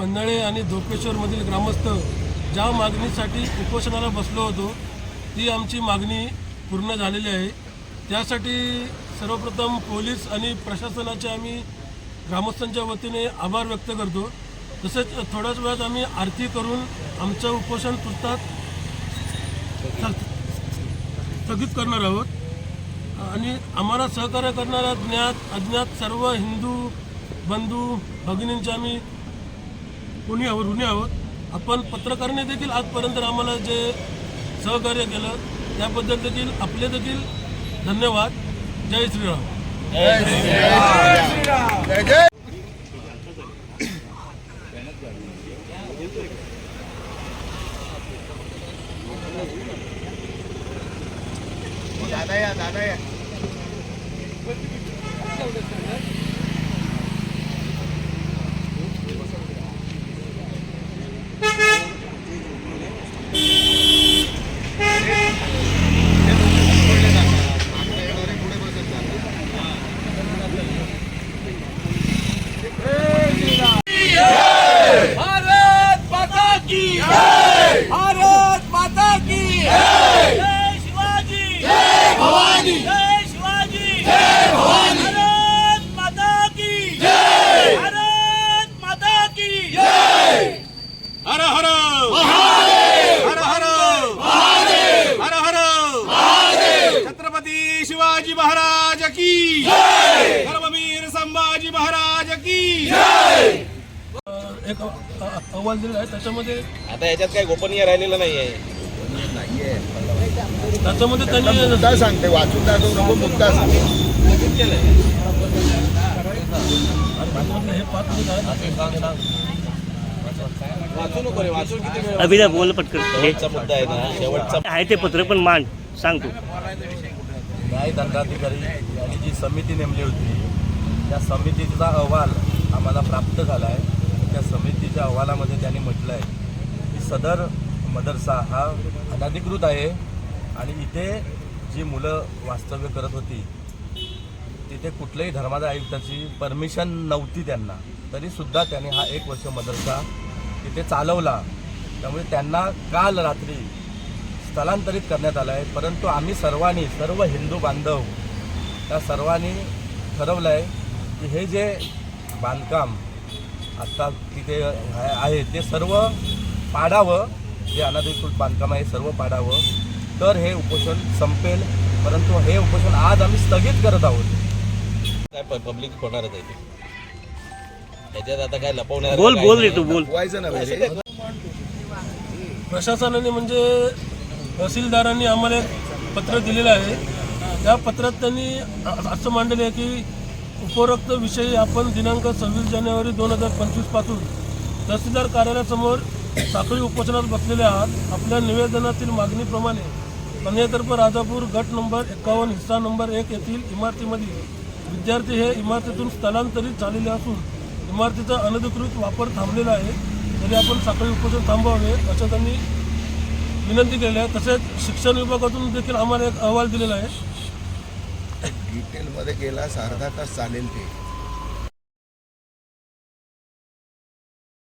पन्हाळे आणि धोपेश्वरमधील ग्रामस्थ ज्या मागणीसाठी उपोषणाला बसलो होतो ती आमची मागणी पूर्ण झालेली आहे. त्यासाठी सर्वप्रथम पोलीस आणि प्रशासनाचे आम्ही ग्रामस्थांच्या वतीने आभार व्यक्त करतो. तसेच थोड्याच वेळात आम्ही आरती करून आमचं उपोषण पुस्तक स्थगित करणार आहोत. आणि आम्हाला सहकार्य करणाऱ्या ज्ञात अज्ञात सर्व हिंदू बंधू भगिनींचे आम्ही कोणी आहोत ऋणी आहोत आपण पत्रकारने देखील आजपर्यंत आम्हाला जे सहकार्य केलं त्याबद्दल देखील आपले देखील धन्यवाद. जय श्रीराम. दादा या दादा या भारत माता की भारत माता की जय शिवाजी जय भवानी जय शिवाजी जय भवानी भारत माता की जय भारत माता की जय हर हर हर हर हर हर छत्रपती शिवाजी महाराज की धर्मवीर संभाजी महाराज की एक अहवाल दिलेला आहे त्याच्यामध्ये आता याच्यात काही गोपनीय राहिलेलं नाहीये. त्याच्यामध्ये त्यांनी मुद्दा सांगते वाचून दाखवू नको मुद्दा सांग त्याच्यामधले हे पाच. वाचू नको रे वाचून किती वेळ अभिनय बोल पटकन. हे शेवटचा मुद्दा आहे ना शेवटचा आहे ते पत्र पण मांड सांग तू. न्याय दंडाधिकारी यांनी जी समिती नेमली होती त्या समितीचा अहवाल आम्हाला प्राप्त झाला आहे. त्या समितीच्या अहवालामध्ये त्यांनी म्हटलं आहे की सदर मदरसा हा अनाधिकृत आहे आणि इथे जी मुलं वास्तव्य करत होती तिथे कुठल्याही धर्माच्या आयुक्ताची परमिशन नव्हती त्यांना. तरीसुद्धा त्यांनी हा एक वर्ष मदरसा तिथे चालवला. त्यामुळे त्यांना काल रात्री स्थलांतरित करण्यात आलं आहे. परंतु आम्ही सर्वांनी सर्व हिंदू बांधव त्या सर्वांनी ठरवलं आहे की हे जे बांधकाम आत्ता तिथे आहे ते सर्व पाडावं जे अनधिकृत बांधकाम आहे सर्व पाडावं. तर हे उपोषण संपेल परंतु हे उपोषण आज आम्ही स्थगित करत आहोत. काय पब्लिक होणारच आहे त्याच्यात आता काय लपवणार बोल बोल रे तू बोल. व्हायचं ना प्रशासनाने म्हणजे तहसीलदारांनी आम्हाला एक पत्र दिलेलं आहे. त्या पत्रात त्यांनी असं मांडले आहे की उपरोक्त विषयी आपण दिनांक सव्वीस जानेवारी दोन हजार पंचवीसपासून तहसीलदार कार्यालयासमोर साखळी उपोषणात बसलेले आहात. आपल्या निवेदनातील मागणीप्रमाणे कन्यातर्फ राजापूर गट नंबर एकावन्न हिस्सा नंबर एक येथील इमारतीमधील विद्यार्थी हे इमारतीतून स्थलांतरित झालेले असून इमारतीचा अनधिकृत वापर थांबलेला आहे. तरी आपण साखळी उपोषण थांबवावे असं त्यांनी विनंती केली आहे. तसेच शिक्षण विभागातून देखील आम्हाला एक अहवाल दिलेला आहे. डिटेलमध्ये गेला अर्धा तास चालेल ते.